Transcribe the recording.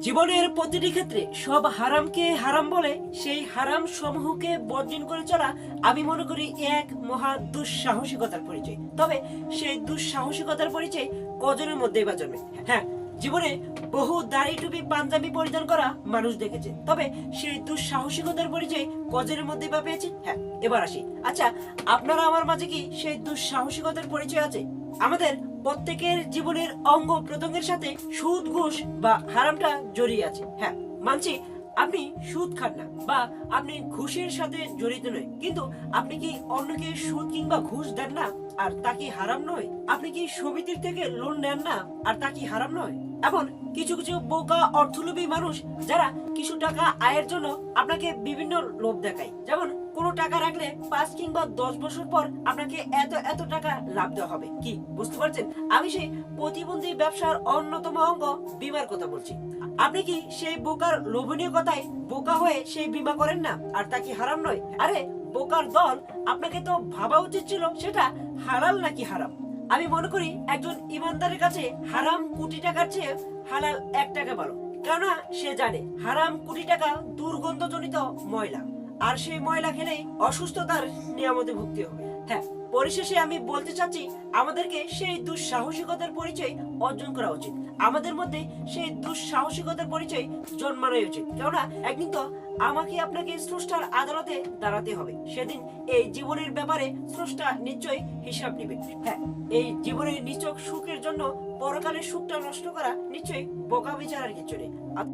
জীবনের প্রতিটি ক্ষেত্রে সব হারামকে হারাম বলে, সেই হারাম সমূহকে বর্জন করে চলা আমি মনে করি এক মহা দুঃসাহসিকতার পরিচয়। তবে সেই দুঃসাহসিকতার পরিচয় কজনের মধ্যেই বা জন্মে? হ্যাঁ জীবনে বহু দাড়ি টুপি, পাঞ্জাবি পরিধান করা মানুষ দেখেছে। তবে সেই দুঃসাহসিকতার পরিচয় কজনের মধ্যে বা পেয়েছে? হ্যাঁ এবার আসি। আচ্ছা আপনারা আমার মাঝে কি সেই দুঃসাহসিকতার পরিচয় আছে? আমাদের প্রত্যেকের জীবনের অঙ্গ প্রত্যঙ্গের সাথে সুদ, ঘুষ বা হারামটা জড়িয়ে আছে। হ্যাঁ মানছি আপনি সুদ খান না বা আপনি ঘুষের সাথে জড়িত নয়। কিন্তু আপনি কি অন্যকে সুদ কিংবা ঘুষ দেন না? আর তা কি হারাম নয়? আপনি কি সমিতির থেকে লোন নেন না? আর তা কি হারাম নয়? এমন কিছু কিছু বোকা অর্থলোভী মানুষ যারা কিছু টাকা আয়ের জন্য আপনাকে বিভিন্ন লোভ দেখায়। যেমন কোনো টাকা রাখলে পাঁচ কিংবা দশ বছর পর আপনাকে এত এত টাকা লাভ দেওয়া হবে। কি, বুঝতে পারছেন? আমি সেই প্রতিবন্ধী ব্যবসার অন্যতম অঙ্গ বিমার কথা বলছি। আপনি কি সেই বোকার লোভনীয় কথায় বোকা হয়ে সেই বিমা করেন না? আর তা কি হারাম নয়? আরে, বোকার দল আপনাকে তো ভাবা উচিত ছিল সেটা হালাল নাকি হারাম? আমি মনে করি একজন ইমানদারের কাছে হারাম কোটি টাকার চেয়ে হালাল এক টাকা ভালো। কেননা সে জানে হারাম কোটি টাকা দুর্গন্ধজনিত ময়লা। আর সেই ময়লা খেলেই অসুস্থতার নিয়ামতে ভুক্তি হবে। হ্যাঁ পরিশেষে আমি বলতে চাচ্ছি, আমাদেরকে সেই দুঃসাহসিকতার পরিচয় অর্জন করা উচিত। আমাদের মধ্যে সেই দুঃসাহসিকতার পরিচয় জন্মানোই উচিত। কেননা, একদিন তো আমাকে আপনাকে স্রষ্টার আদালতে দাঁড়াতে হবে। সেদিন এই জীবনের ব্যাপারে স্রষ্টা নিশ্চয়ই হিসাব নেবে হ্যাঁ এই জীবনের নিচক সুখের জন্য পরকালের সুখটা নষ্ট করা নিশ্চয়ই বোকা বিচার আর কিছু নেই।